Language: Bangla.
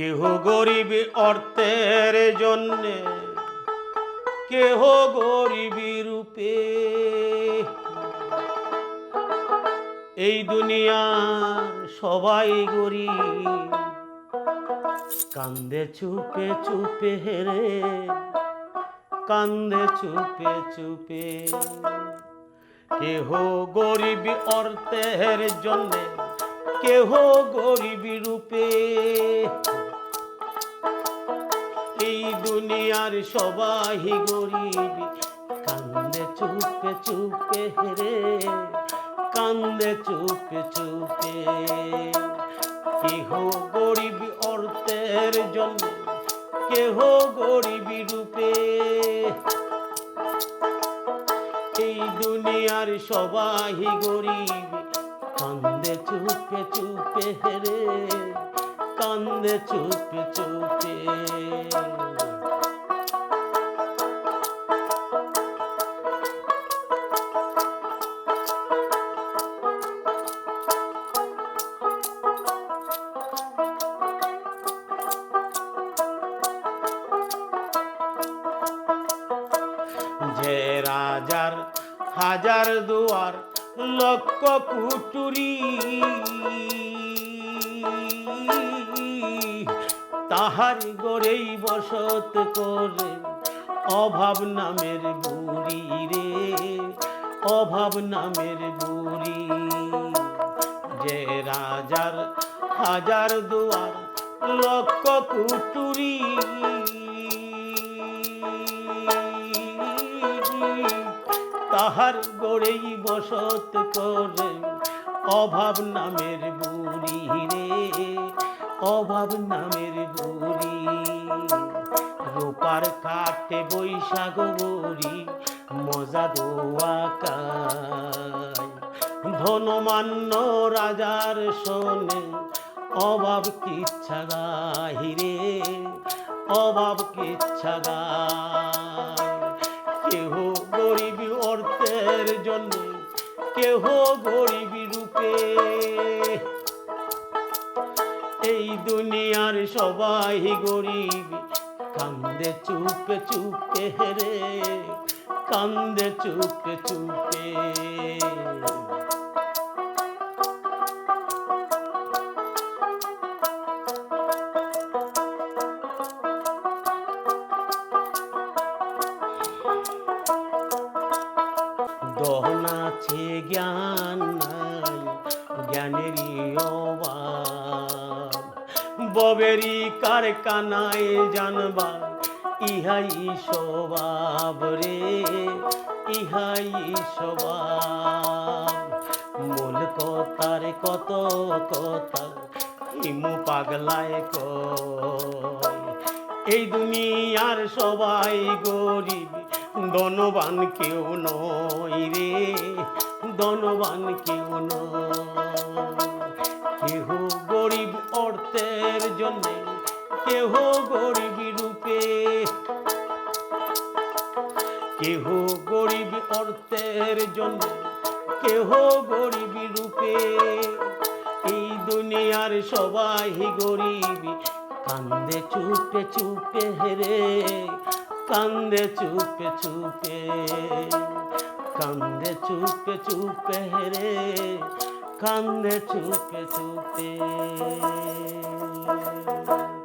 কেহ গরিব অর্থের জন্যে, কেহ গরিবী রূপে। এই দুনিয়া সবাই গরিব, কান্দে চুপে চুপে হেরে, কান্দে চুপে চুপে। কেহ গরিব অর্থের জন্যে, কেহ গরিবী রূপে। দুনিয়ার সবাই গরিব। কান্দে চুপে চুপে হেরে কান্দে চুপে চুপে। কেহ গরিব অর্থের জন্য, কেহ গরিবী রূপে। এই দুনিয়ার সবাই গরিব। কান্দে চুপে চুপে হেরে কান্দে চুপে চুপে। রাজার হাজার দুয়ার, লক্ষ কুটুরি। তাহার গড়েই বসত করে অভাব নামের বুড়ি রে, অভাব নামের বুড়ি। যে রাজার হাজার দুয়ার, লক্ষ কুটুরি। তাহার গড়েই বসত করে। অভাব নামের বুড়ি রে, অভাব নামের বুড়ি। রোপার কাটে বৈশাখ বড়ি মজা দোয়া ধনমান্য রাজার শোনে, অভাব কিচ্ছা গাহিরে অভাব কিচ্ছা গায়। কেহ জন্য কেহ গরিবী রূপে। এই দুনিয়ার সবাই গরিব, কান্দে চুপে চুপে রে কান্দে চুপে চুপে। আছে জ্ঞান নাই, জ্ঞানেরই অভাব। ববেরি কারখানায় জানবা ইহাই স্বভাব রে, ইহাই স্বভাব। মূল কথার কত কথা ইমু পাগলায় কয়, এই দুনিয়ার সবাই গরিব ধনবান কেউ নয় রে ধনবান কেউ কেহ গরিব অর্থের জন্য, কেহ গরিব রূপে। কেহ গরিব অর্থের জন্য, কেহ গরিব রূপে। এই দুনিয়ার সবাই গরিব, কান্দে চুপে চুপে হেরে। কান্দে চুপে চুপে কান্দে চুপে চুপে হেরে কান্দে চুপে চুপে।